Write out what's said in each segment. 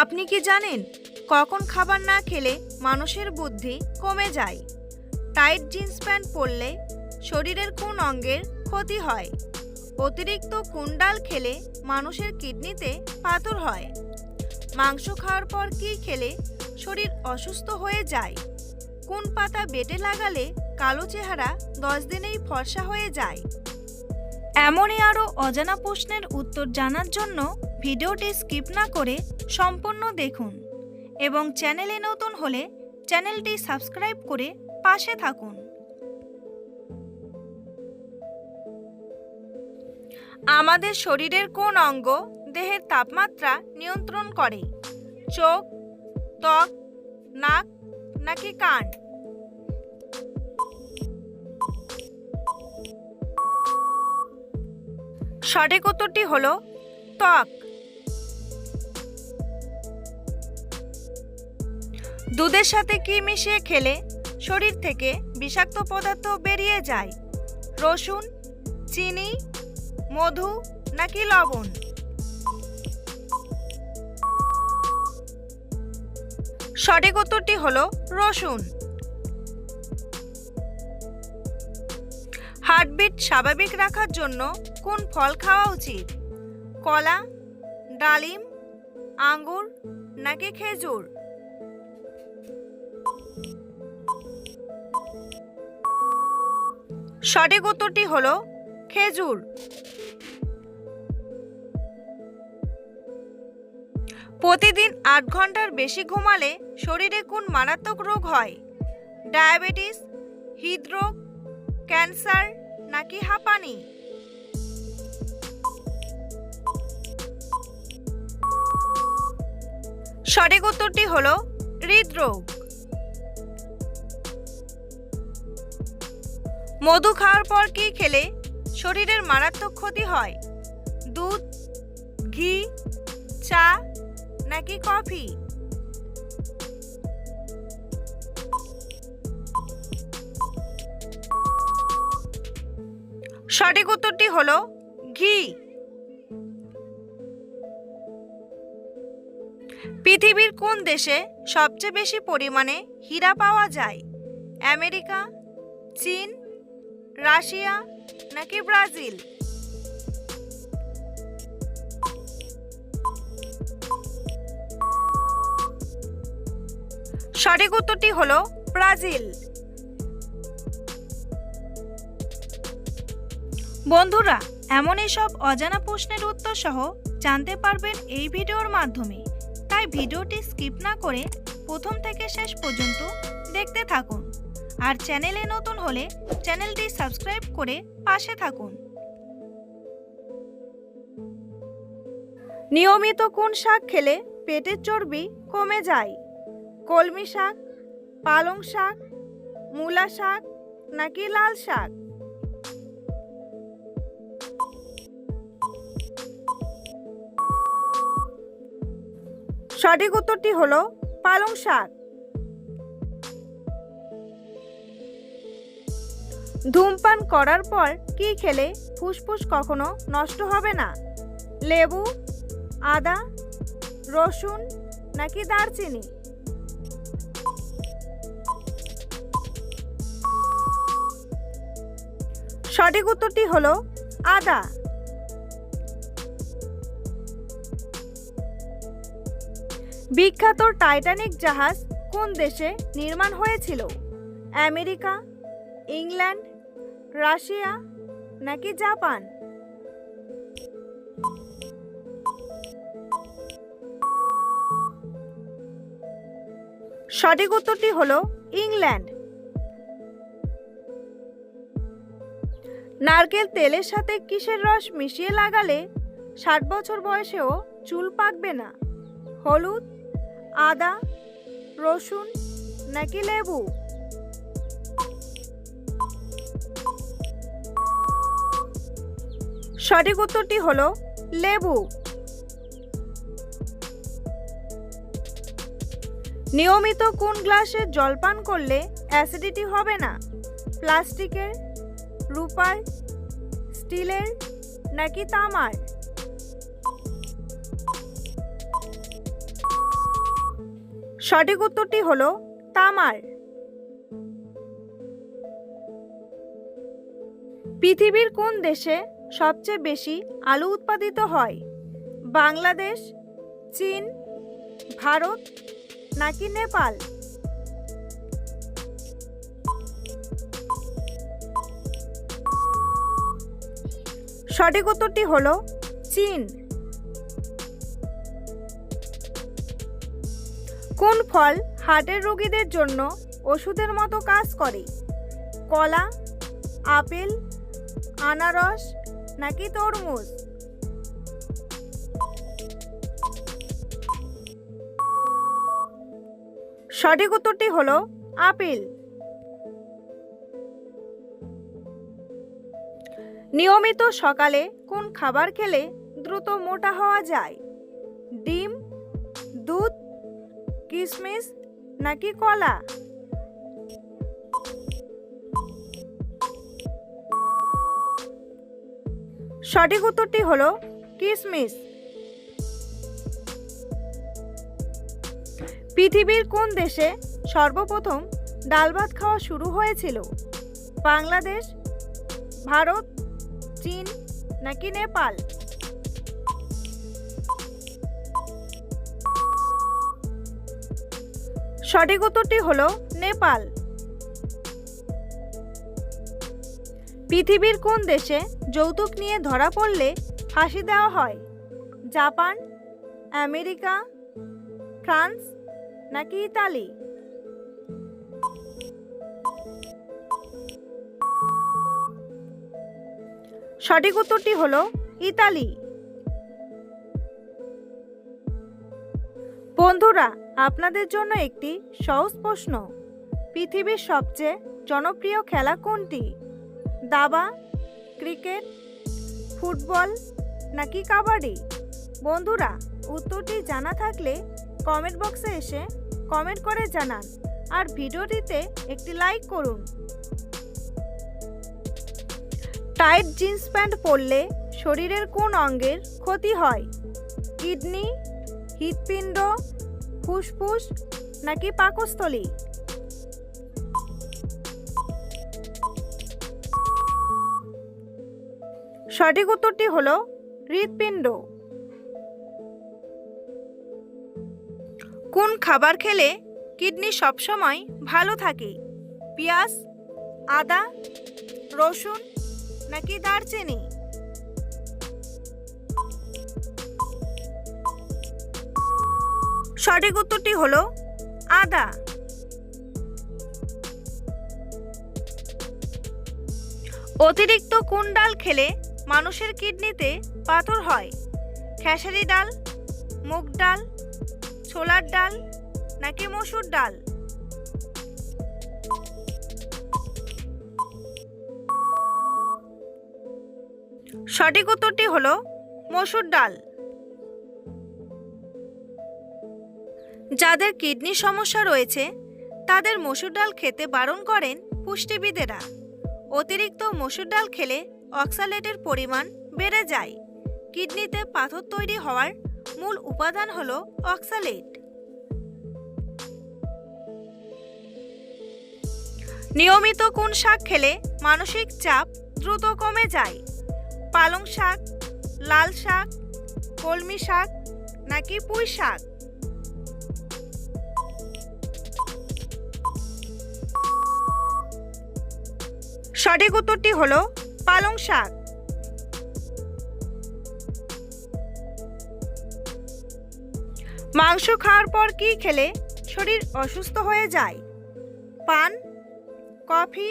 আপনি কি জানেন, কখন খাবার না খেলে মানুষের বুদ্ধি কমে যায়? টাইট জিন্স প্যান্ট পরলে শরীরের কোন অঙ্গের ক্ষতি হয়? অতিরিক্ত কোন ডাল খেলে মানুষের কিডনিতে পাথর হয়? মাংস খাওয়ার পর কী খেলে শরীর অসুস্থ হয়ে যায়? কোন পাতা বেটে লাগালে কালো চেহারা দশ দিনেই ফর্সা হয়ে যায়? এমনই আরও অজানা প্রশ্নের উত্তর জানার জন্য ভিডিওটি স্কিপ না করে সম্পূর্ণ দেখুন এবং চ্যানেলে নতুন হলে চ্যানেলটি সাবস্ক্রাইব করে পাশে থাকুন। আমাদের শরীরের কোন অঙ্গ দেহের তাপমাত্রা নিয়ন্ত্রণ করে? চোখ, ত্বক, নাক নাকি কান? সঠিক উত্তরটি হল ত্বক। দুধের সাথে কি মিশিয়ে খেলে শরীর থেকে বিষাক্ত পদার্থ বেরিয়ে যায়? রসুন, চিনি, মধু নাকি লবণ? সঠিক উত্তরটি হলো রসুন। হার্টবিট স্বাভাবিক রাখার জন্য কোন ফল খাওয়া উচিত? কলা, ডালিম, আঙ্গুর নাকি খেজুর? সঠিক উত্তরটি হলো খেজুর। প্রতিদিন আট ঘণ্টার বেশি ঘুমালে শরীরে কোন মারাত্মক রোগ হয়? ডায়াবেটিস, হৃদরোগ, ক্যান্সার নাকি হাঁপানি? সঠিক উত্তরটি হলো হৃদরোগ। মধু খাওয়ার পর কি খেলে? শরীরের মারাত্মক ক্ষতি হয়। দুধ, ঘি, চা নাকি কফি? সঠিক উত্তরটি হলো ঘি। পৃথিবীর কোন দেশে সবচেয়ে বেশি পরিমাণে হীরা পাওয়া যায়? আমেরিকা, চীন রাশিয়া নাকি ব্রাজিল? সঠিক উত্তরটি হলো ব্রাজিল। বন্ধুরা এমনই সব অজানা প্রশ্নের উত্তর সহ জানতে পারবেন এই ভিডিওর মাধ্যমে। তাই ভিডিওটি স্কিপ না করে প্রথম থেকে শেষ পর্যন্ত দেখতে থাকুন। আর চ্যানেলে নতুন হলে চ্যানেলটি সাবস্ক্রাইব করে পাশে থাকুন। নিয়মিত কোন শাক খেলে পেটের চর্বি কমে যায়? কলমি শাক, পালং শাক, মূলা শাক নাকি লাল শাক? সঠিক উত্তরটি হলো পালং শাক। ধূমপান করার পর কি খেলে ফুসফুস কখনো নষ্ট হবে না? লেবু, আদা, রসুন নাকি দারচিনি? সঠিক উত্তরটি হলো আদা। বিখ্যাত টাইটানিক জাহাজ কোন দেশে নির্মাণ হয়েছিল? আমেরিকা, ইংল্যান্ড রাশিয়া নাকি জাপান? সঠিক উত্তরটি হলো ইংল্যান্ড। নারকেল তেলের সাথে কিসের রস মিশিয়ে লাগালে ষাট বছর বয়সেও চুল পাকবে না? হলুদ, আদা, রসুন নাকি লেবু? সঠিক উত্তরটি হল লেবু। নিয়মিত কোন গ্লাসে জল পান করলে অ্যাসিডিটি হবে না? প্লাস্টিকের, রূপার, স্টিলের নাকি তামার? সঠিক উত্তরটি হল তামার। পৃথিবীর কোন দেশে সবচেয়ে বেশি আলু উৎপাদিত হয়। বাংলাদেশ, চীন, ভারত নাকি নেপাল? সঠিক উত্তরটি হলো চীন। কোন ফল হার্টের রোগীদের জন্য ওষুধের মতো কাজ করে? কলা, আপেল, আনারস নাকি তরমুজ? সঠিক উত্তরটি হলো আপেল। নিয়মিত সকালে কোন খাবার খেলে দ্রুত মোটা হওয়া যায়? ডিম, দুধ কিশমিশ নাকি কলা? সঠিক উত্তরটি হলো কিশমিশ পৃথিবীর কোন দেশে সর্বপ্রথম ডাল ভাত খাওয়া শুরু হয়েছিল? বাংলাদেশ, ভারত, চীন নাকি নেপাল? সঠিক উত্তরটি হল নেপাল। পৃথিবীর কোন দেশে যৌতুক নিয়ে ধরা পড়লে ফাঁসি দেওয়া হয়। জাপান, আমেরিকা, ফ্রান্স নাকি ইতালি? সঠিক উত্তরটি হলো ইতালি। বন্ধুরা, আপনাদের জন্য একটি সহজ প্রশ্ন। পৃথিবীর সবচেয়ে জনপ্রিয় খেলা কোনটি? দাবা ক্রিকেট, ফুটবল নাকি কাবাডি? বন্ধুরা, উত্তরটি জানা থাকলে কমেন্ট বক্সে এসে কমেন্ট করে জানান আর ভিডিওটিতে একটি লাইক করুন। টাইট জিন্স প্যান্ট পরলে শরীরের কোন অঙ্গের ক্ষতি হয়? কিডনি, হৃৎপিণ্ড, ফুসফুস নাকি পাকস্থলী? সঠিক উত্তরটি হল হৃৎপিণ্ড। কোন খাবার খেলে কিডনি সবসময় ভালো থাকে? পেঁয়াজ, আদা, রসুন নাকি দারচিনি? সঠিক উত্তরটি হলো আদা। অতিরিক্ত কোন ডাল খেলে মানুষের কিডনিতে পাথর হয়। খেসারি ডাল, মুগ ডাল, ছোলার ডাল নাকি মসুর ডাল? সঠিক উত্তরটি হলো মসুর ডাল। যাদের কিডনি সমস্যা রয়েছে, তাদের মসুর ডাল খেতে বারণ করেন পুষ্টিবিদেরা। অতিরিক্ত মসুর ডাল খেলে অক্সালেটের পরিমাণ বেড়ে যায়। কিডনিতে পাথর তৈরি হওয়ার মূল উপাদান হলো অক্সালেট। নিয়মিত কোন শাক খেলে মানসিক চাপ দ্রুত কমে যায়? পালং শাক, লাল শাক, কলমি শাক নাকি পুঁই শাক? সঠিক উত্তরটি হলো পালং শাক। মাংস খাওয়ার পর কি খেলে? শরীর অসুস্থ হয়ে যায়। পান, কফি,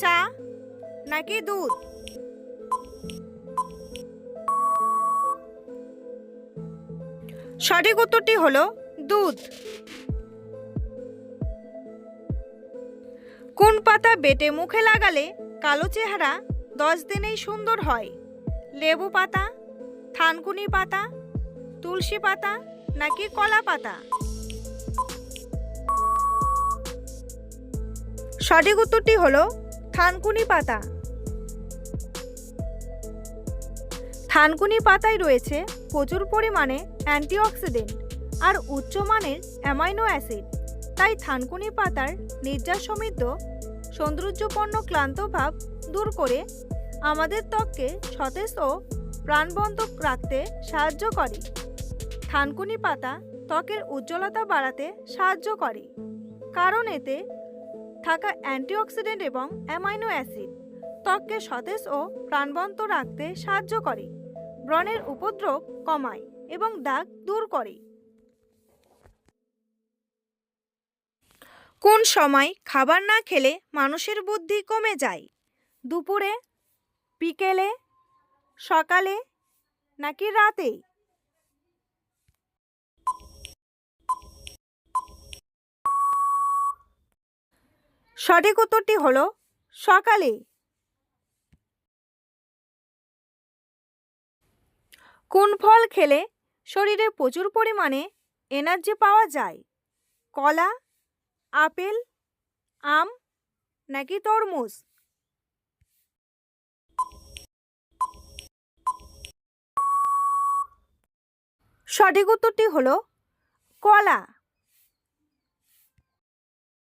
চা নাকি দুধ? সঠিক উত্তরটি হলো দুধ। কোন পাতা বেটে মুখে লাগালে কালো চেহারা দশ দিনেই সুন্দর হয়। লেবু পাতা, থানকুনি পাতা, তুলসী পাতা নাকি কলা পাতা? সঠিক উত্তরটি হলো থানকুনি পাতা। থানকুনি পাতায় রয়েছে প্রচুর পরিমাণে অ্যান্টিঅক্সিডেন্ট আর উচ্চমানের অ্যামাইনো অ্যাসিড। তাই থানকুনি পাতার নির্যাস সমৃদ্ধ সৌন্দর্যপন্ন ক্লান্ত ভাব দূর করে আমাদের ত্বককে সতেজ ও প্রাণবন্ত রাখতে সাহায্য করে। থানকুনি পাতা ত্বকের উজ্জ্বলতা বাড়াতে সাহায্য করে। কারণ এতে থাকা অ্যান্টিঅক্সিডেন্ট এবং অ্যামাইনো অ্যাসিড ত্বককে সতেজ ও প্রাণবন্ত রাখতে সাহায্য করে। ব্রণের উপদ্রব কমায় এবং দাগ দূর করে। কোন সময় খাবার না খেলে মানুষের বুদ্ধি কমে যায়? দুপুরে, বিকেলে, সকালে নাকি রাতে? সঠিক উত্তরটি হলো সকালে। কোন ফল খেলে শরীরে প্রচুর পরিমাণে এনার্জি পাওয়া যায়? কলা আপেল আম নাকি তরমুজ? সঠিক উত্তরটি হলো কলা।